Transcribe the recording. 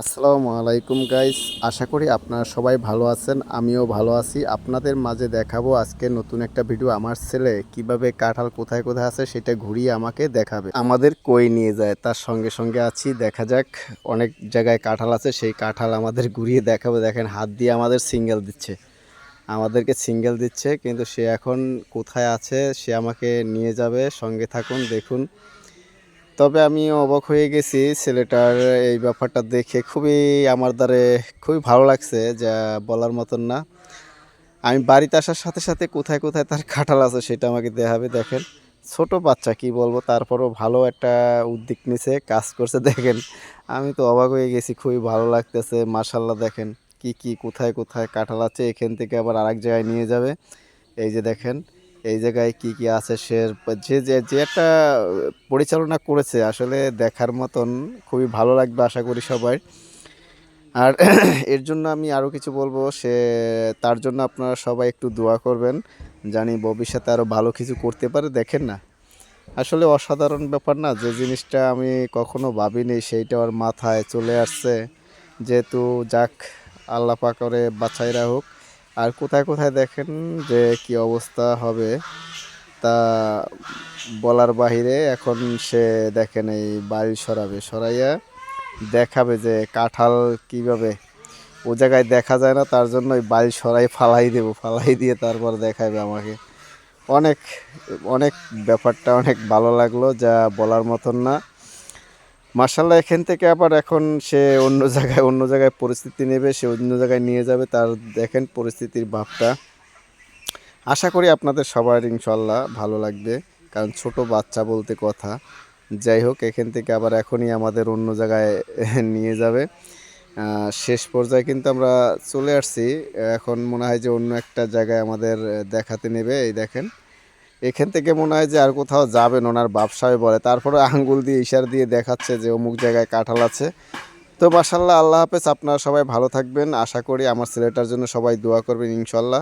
আসসালামু আলাইকুম গাইস আশা করি আপনারা সবাই ভালো আছেন, আমিও ভালো আছি। আপনাদের মাঝে দেখাবো আজকে নতুন একটা ভিডিও আমার ছেলে কীভাবে কাঁঠাল কোথায় কোথায় আছে সেটা ঘুরিয়ে আমাকে দেখাবে। আমাদের কই নিয়ে যায়, তার সঙ্গে সঙ্গে আছি। দেখা যাক, অনেক জায়গায় কাঁঠাল আছে, সেই কাঁঠাল আমাদের ঘুরিয়ে দেখাবো। দেখেন, হাত দিয়ে আমাদের সিঙ্গেল দিচ্ছে। আমাদেরকে সিঙ্গেল দিচ্ছে, কিন্তু সে এখন কোথায় আছে, সে আমাকে নিয়ে যাবে। সঙ্গে থাকুন, দেখুন। তবে আমি অবাক হয়ে গেছি ছেলেটার এই ব্যাপারটা দেখে। খুবই আমার দ্বারে খুবই ভালো লাগছে যা বলার মতন না। আমি বাড়িতে আসার সাথে সাথে কোথায় কোথায় তার কাঁঠাল আছে সেটা আমাকে দেখাবে, দেখেন। ছোট বাচ্চা, কি বলব? তারপরও ভালো একটা উদ্যোগ নিছে, কাজ করছে, দেখেন। আমি তো অবাক হয়ে গেছি, খুবই ভালো লাগতেছে। মার্শাল্লাহ দেখেন কি কি, কোথায় কোথায় কাঁঠাল আছে, এখান থেকে আবার আরেক জায়গায় নিয়ে যাবে। এই যে দেখেন এই জায়গায় কি কি আছে সে যে যে যে একটা পরিচালনা করেছে, আসলে দেখার মতন খুবই ভালো লাগবে আশা করি সবাই। আর এর জন্য আমি আরও কিছু বলব, সে, তার জন্য আপনারা সবাই একটু দোয়া করবেন, জানি ভবিষ্যতে আরও ভালো কিছু করতে পারে, দেখেন না। আসলে অসাধারণ ব্যাপার না, যে জিনিসটা আমি কখনো ভাবিনি, সেইটা ওর মাথায় চলে আসছে। যেহেতু যাক, আল্লাহ পাক করে বাছাইরা হোক আর কোথায় কোথায় দেখেন যে কি অবস্থা হবে, তা বলার বাহিরে এখন সে দেখেন এই বাড়ি সরাবে, সরাইয়া দেখাবে যে কাঁঠাল কীভাবে, ও জায়গায় দেখা যায় না, তার জন্য ওই বাড়ি সরাই ফালাই দেবো, ফালাই দিয়ে তারপর দেখাবে আমাকে। অনেক অনেক ব্যাপারটা অনেক ভালো লাগল, যা বলার মতন না। মার্শাল্লাহ এখান থেকে আবার এখন সে অন্য জায়গায় অন্য জায়গায় পরিস্থিতি নেবে, সে অন্য জায়গায় নিয়ে যাবে। তার দেখেন পরিস্থিতির ভাবটা। আশা করি আপনাদের সবার ইনশাল্লাহ ভালো লাগবে, কারণ ছোট বাচ্চা বলতে কথা। যাই হোক, এখান থেকে আবার এখনই আমাদের অন্য জায়গায় নিয়ে যাবে। শেষ পর্যায়ে কিন্তু আমরা চলে আসছি। এখন মনে হয় যে অন্য একটা জায়গায় আমাদের দেখাতে নেবে, এই দেখেন। এখান থেকে মনে হয় যে আর কোথাও যাবেন, ওনার ব্যবসায় বলে। তারপরে আঙ্গুল দিয়ে ইশার দিয়ে দেখাচ্ছে যে অমুক জায়গায় কাঁঠাল আছে। তো মাসাল্লাহ আল্লাহ হাফেজ, আপনারা সবাই ভালো থাকবেন। আশা করি আমার ছেলেটার জন্য সবাই দোয়া করবেন ইনশাল্লাহ